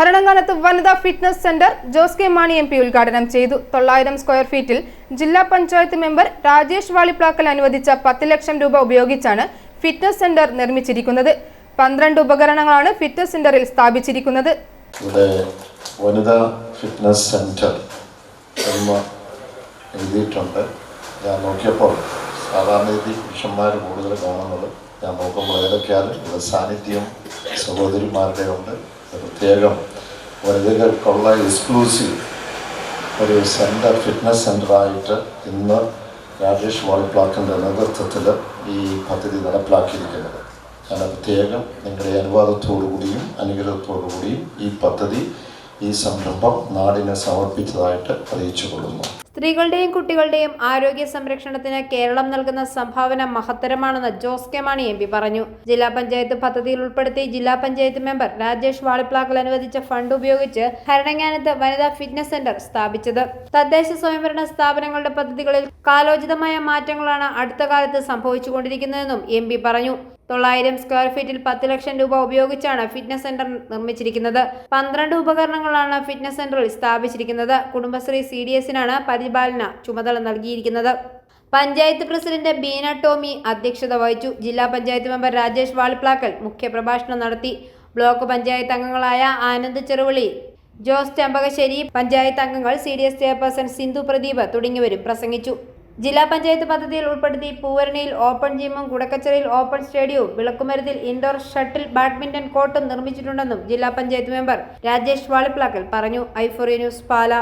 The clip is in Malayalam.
ഭരണങ്ങാനത്ത് വനിതാ fitness centre Jose K Mani M P ഉദ്ഘാടനം ചെയ്തു. തൊള്ളായിരം സ്ക്വയർ ഫീറ്റിൽ ജില്ലാ പഞ്ചായത്ത് മെമ്പർ രാജേഷ് വാളിപ്ലാക്കൽ അനുവദിച്ച പത്ത് ലക്ഷം രൂപ ഉപയോഗിച്ചാണ് ഫിറ്റ്നസ് സെന്റർ നിർമ്മിച്ചിരിക്കുന്നത്. പന്ത്രണ്ട് ഉപകരണങ്ങളാണ് ഫിറ്റ്നസ് സെന്ററിൽ സ്ഥാപിച്ചിരിക്കുന്നത്. ഇവിടെ വനിതാ ഫിറ്റ്നസ് സെന്റർ എന്ന് എഴുതിയിട്ടുണ്ട്. ഞാൻ നോക്കിയപ്പോൾ സാധാരണ രീതി പുരുഷന്മാർ കൂടുതൽ കാണുന്നത് ഞാൻ നോക്കുമ്പോൾ ഏതൊക്കെയാണ് ഇവിടെ സാന്നിധ്യം സഹോദരിമാരുടെ ഉണ്ട് പ്രത്യേകം വനിതകൾക്കുള്ള എക്സ്ക്ലൂസീവ് ഒരു സെന്റർ ഫിറ്റ്നസ് സെന്ററായിട്ട് ഇന്ന് രാജേഷ് വാളിപ്ലാക്കിന്റെ നേതൃത്വത്തിൽ ഈ പദ്ധതി നടപ്പിലാക്കിയിരിക്കുന്നത്. ഞാൻ പ്രത്യേകം നിങ്ങളുടെ അനുവാദത്തോടു കൂടിയും അനുഗ്രഹത്തോടു കൂടിയും ഈ പദ്ധതി ഈ സംരംഭം നാടിനെ സമർപ്പിച്ചതായിട്ട് അറിയിച്ചു കൊള്ളുന്നു സ്ത്രീകളുടെയും കുട്ടികളുടെയും ആരോഗ്യ സംരക്ഷണത്തിന് കേരളം നൽകുന്ന സംഭാവന മഹത്തരമാണെന്ന് Jose K Mani M P പറഞ്ഞു. ജില്ലാ പഞ്ചായത്ത് പദ്ധതിയിൽ ഉൾപ്പെടുത്തി ജില്ലാ പഞ്ചായത്ത് മെമ്പർ രാജേഷ് വാളിപ്ലാക്കൽ അനുവദിച്ച ഫണ്ട് ഉപയോഗിച്ച് ഭരണങ്ങാനത്ത് വനിതാ ഫിറ്റ്നസ് സെന്റർ സ്ഥാപിച്ചത്. തദ്ദേശ സ്വയംഭരണ സ്ഥാപനങ്ങളുടെ പദ്ധതികളിൽ കാലോചിതമായ മാറ്റങ്ങളാണ് അടുത്ത കാലത്ത് സംഭവിച്ചുകൊണ്ടിരിക്കുന്നതെന്നും എം പി പറഞ്ഞു. തൊള്ളായിരം സ്ക്വയർ ഫീറ്റിൽ പത്ത് ലക്ഷം രൂപ ഉപയോഗിച്ചാണ് ഫിറ്റ്നസ് സെന്റർ നിർമ്മിച്ചിരിക്കുന്നത്. പന്ത്രണ്ട് ഉപകരണങ്ങളാണ് ഫിറ്റ്നസ് സെന്ററിൽ സ്ഥാപിച്ചിരിക്കുന്നത്. കുടുംബശ്രീ സി ഡി എസിനാണ് പരിപാലന ചുമതല നൽകിയിരിക്കുന്നത്. പഞ്ചായത്ത് പ്രസിഡന്റ് ബീന ടോമി അധ്യക്ഷത വഹിച്ചു. ജില്ലാ പഞ്ചായത്ത് മെമ്പർ രാജേഷ് വാളിപ്ലാക്കൽ മുഖ്യപ്രഭാഷണം നടത്തി. ബ്ലോക്ക് പഞ്ചായത്ത് അംഗങ്ങളായ ആനന്ദ് ചെറുവിളി ജോസ് ചെമ്പകശ്ശേരി പഞ്ചായത്ത് അംഗങ്ങൾ C D S chairperson Sindhu Pradeep തുടങ്ങിയവരും പ്രസംഗിച്ചു. ജില്ലാ പഞ്ചായത്ത് പദ്ധതിയിൽ ഉൾപ്പെടുത്തി പൂവരണിയിൽ ഓപ്പൺ ജിമ്മും കുടക്കച്ചറിയിൽ ഓപ്പൺ സ്റ്റേഡിയവും വിളക്കുമരത്തിൽ ഇൻഡോർ ഷട്ടിൽ ബാഡ്മിന്റൺ കോർട്ടും നിർമ്മിച്ചിട്ടുണ്ടെന്നും ജില്ലാ പഞ്ചായത്ത് മെമ്പർ രാജേഷ് വാളിപ്ലാക്കൽ പറഞ്ഞു. ഐഫോറി ന്യൂസ് പാല.